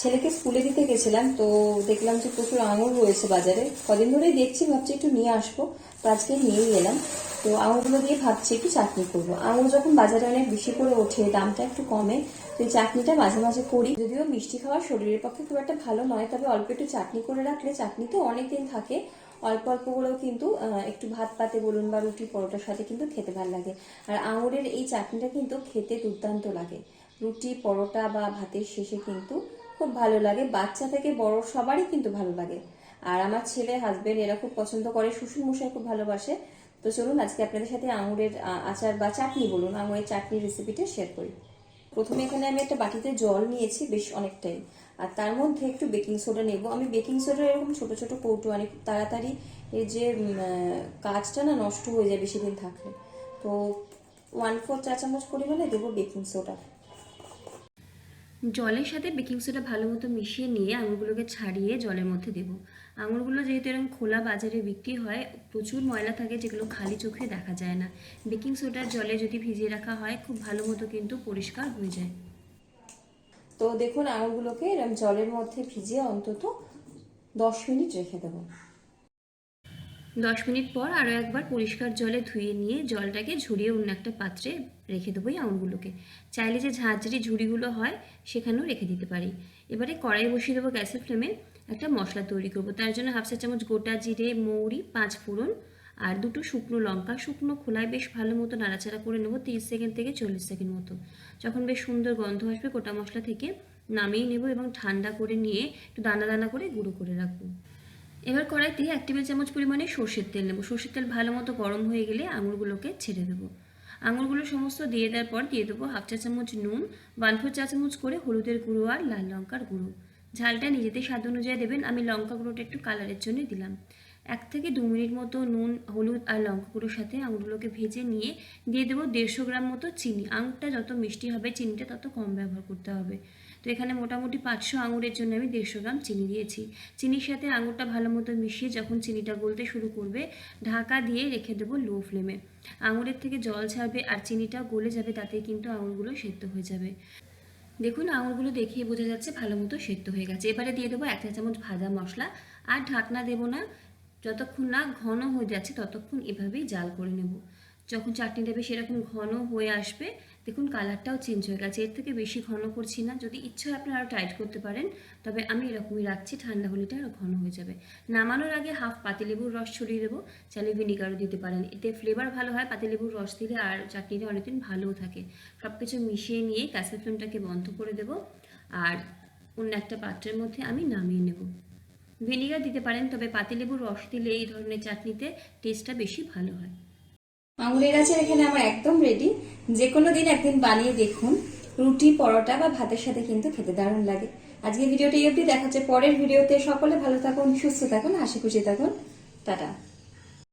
ছেলেকে স্কুলে দিতে গেছিলাম, তো দেখলাম যে প্রচুর আঙুর রয়েছে বাজারে। কদিন ধরেই দেখছি, ভাবছি একটু নিয়ে আসব, তো আজকে নিয়েই এলাম। তো আঙুরগুলো দিয়ে ভাবছি একটু চাটনি করব। আঙুর যখন বাজারে অনেক বেশি করে ওঠে, দামটা একটু কমে তো চাটনিটা মাঝে মাঝে করি। যদিও মিষ্টি খাওয়া শরীরের পক্ষে খুব একটা ভালো নয়, তবে অল্প একটু চাটনি করে রাখলে চাটনি তো অনেকদিন থাকে। অল্প অল্প করেও কিন্তু একটু ভাত পাতে বলুন বা রুটি পরোটার সাথে কিন্তু খেতে ভালো লাগে। আর আঙুরের এই চাটনিটা কিন্তু খেতে দুর্দান্ত লাগে। রুটি, পরোটা বা ভাতের শেষে কিন্তু খুব ভালো লাগে। বাচ্চা থেকে বড় সবারই কিন্তু ভালো লাগে। আর আমার ছেলে হাজবেন্ড এরা খুব পছন্দ করে। শ্বশুর মশাই খুব ভালোবাসে। তো চলুন আজকে আপনাদের সাথে আঙুরের আচার বা চাটনি বলুন। আঙুরের চাটনির রেসিপিটা শেয়ার করি। প্রথমে এখানে আমি একটা বাটিতে জল নিয়েছি বেশ অনেকটাই। আর তার মধ্যে একটু বেকিং সোডা নেব। আমি বেকিং সোডা এরকম ছোট ছোট কৌটো আনি খুব তাড়াতাড়ি এই যে কাজটা না নষ্ট হয়ে যায় বেশি দিন থাকলে। তো ওয়ান ফোর চা চামচ পরিমাণে দেবো বেকিং সোডা জলের সাথে বেকিং সোডা ভালো মতো মিশিয়ে নিয়ে আঙুরগুলোকে ছাড়িয়ে জলের মধ্যে দেবো। আঙুরগুলো যেহেতু এরকম খোলা বাজারে বিক্রি হয়, প্রচুর ময়লা থাকে যেগুলো খালি চোখে দেখা যায় না। বেকিং সোডার জলে যদি ভিজিয়ে রাখা হয়, খুব ভালো মতো কিন্তু পরিষ্কার হয়ে যায়। তো দেখুন, আঙুরগুলোকে এরকম জলের মধ্যে ভিজিয়ে অন্তত দশ মিনিট রেখে দেবো। দশ মিনিট পর আরও একবার পরিষ্কার জলে ধুয়ে নিয়ে জলটাকে ঝরিয়ে অন্য একটা পাত্রে রেখে দেবো এই চাইলে যে ঝাঁঝরি ঝুড়িগুলো হয় সেখানেও রেখে দিতে পারি। এবারে কড়াই বসিয়ে দেবো গ্যাসের ফ্লেমে একটা মশলা তৈরি করব। তার জন্য হাফ চা চামচ গোটা জিরে, মৌরি, পাঁচ ফোড়ন আর দুটো শুকনো লঙ্কা। শুকনো খোলায় বেশ ভালো মতো নাড়াচাড়া করে নেব তিরিশ সেকেন্ড থেকে চল্লিশ সেকেন্ড মতো। যখন বেশ সুন্দর গন্ধ আসবে গোটা মশলা থেকে নামিয়ে নেব এবং ঠান্ডা করে নিয়ে একটু দানা দানা করে গুঁড়ো করে রাখব। এবার কড়াইতে এক টেবিল চামচ পরিমাণে সর্ষের তেল নেব। সর্ষের তেল ভালো মতো গরম হয়ে গেলে আঙুরগুলোকে ছেড়ে দেবো। আঙুরগুলো সমস্ত দিয়ে দেওয়ার পর দিয়ে দেবো হাফ চা চামচ নুন ওয়ান ফোর চা চামচ করে হলুদের গুঁড়ো আর লাল লঙ্কার গুঁড়ো। ঝালটা নিজেদের স্বাদ অনুযায়ী দেবেন। আমি লঙ্কা গুঁড়োটা একটু কালারের জন্য দিলাম। এক থেকে দু মিনিট মতো নুন, হলুদ আর লঙ্কা গুঁড়োর সাথে আঙুরগুলোকে ভেজে নিয়ে দিয়ে দেবো দেড়শো গ্রাম মতো চিনি। আঙুরটা যত মিষ্টি হবে, চিনিটা তত কম ব্যবহার করতে হবে। তো এখানে মোটামুটি পাঁচশো আঙুরের জন্য আমি দেড়শো গ্রাম চিনি দিয়েছি। চিনির সাথে আঙুরটা ভালো মতো মিশিয়ে যখন চিনিটা গলতে শুরু করবে, ঢাকা দিয়ে রেখে দেবো লো ফ্লেমে। আঙুরের থেকে জল ছাড়বে আর চিনিটা গলে যাবে তাতে কিন্তু আঙুরগুলো সেদ্ধ হয়ে যাবে। দেখুন, আঙুরগুলো দেখিয়ে বোঝা যাচ্ছে ভালো মতো সেদ্ধ হয়ে গেছে। এবারে দিয়ে দেবো এক চা চামচ ভাজা মশলা। আর ঢাকনা দেবো না যতক্ষণ না ঘন হয়ে যাচ্ছে, ততক্ষণ এভাবেই জাল করে নেব। যখন চাটনিটা বেশ এরকম ঘন হয়ে আসবে, দেখুন কালারটাও চেঞ্জ হয়ে গেছে। এর থেকে বেশি ঘন করছি না। যদি ইচ্ছা হয় আরও টাইট করতে পারেন, তবে আমি এরকমই রাখছি, ঠান্ডা হলেটা আরও ঘন হয়ে যাবে। নামানোর আগে হাফ পাতিলেবুর রস ছড়িয়ে দেবো। চাইলে ভিনিগারও দিতে পারেন। এতে ফ্লেভার ভালো হয় পাতিলেবুর রস দিলে আর চাটনিটা অনেকদিন ভালোও থাকে। সব কিছু মিশিয়ে নিয়ে গ্যাসের ফ্লেমটাকে বন্ধ করে দেবো। আর অন্য একটা পাত্রের মধ্যে আমি নামিয়ে নেব। ভিনিগার দিতে পারেন, তবে পাতিলেবুর রস দিলে এই ধরনের চাটনিতে টেস্টটা বেশি ভালো হয়। আঙুলের গাছের এখানে আমার একদম রেডি যে কোনো দিন একদিন বানিয়ে দেখুন। রুটি, পরোটা বা ভাতের সাথে কিন্তু খেতে দারুণ লাগে। আজকে ভিডিওটি এই অবধি। দেখা হচ্ছে পরের ভিডিওতে। সকলে ভালো থাকুন, সুস্থ থাকুন, হাসি খুশি থাকুন। টাটা।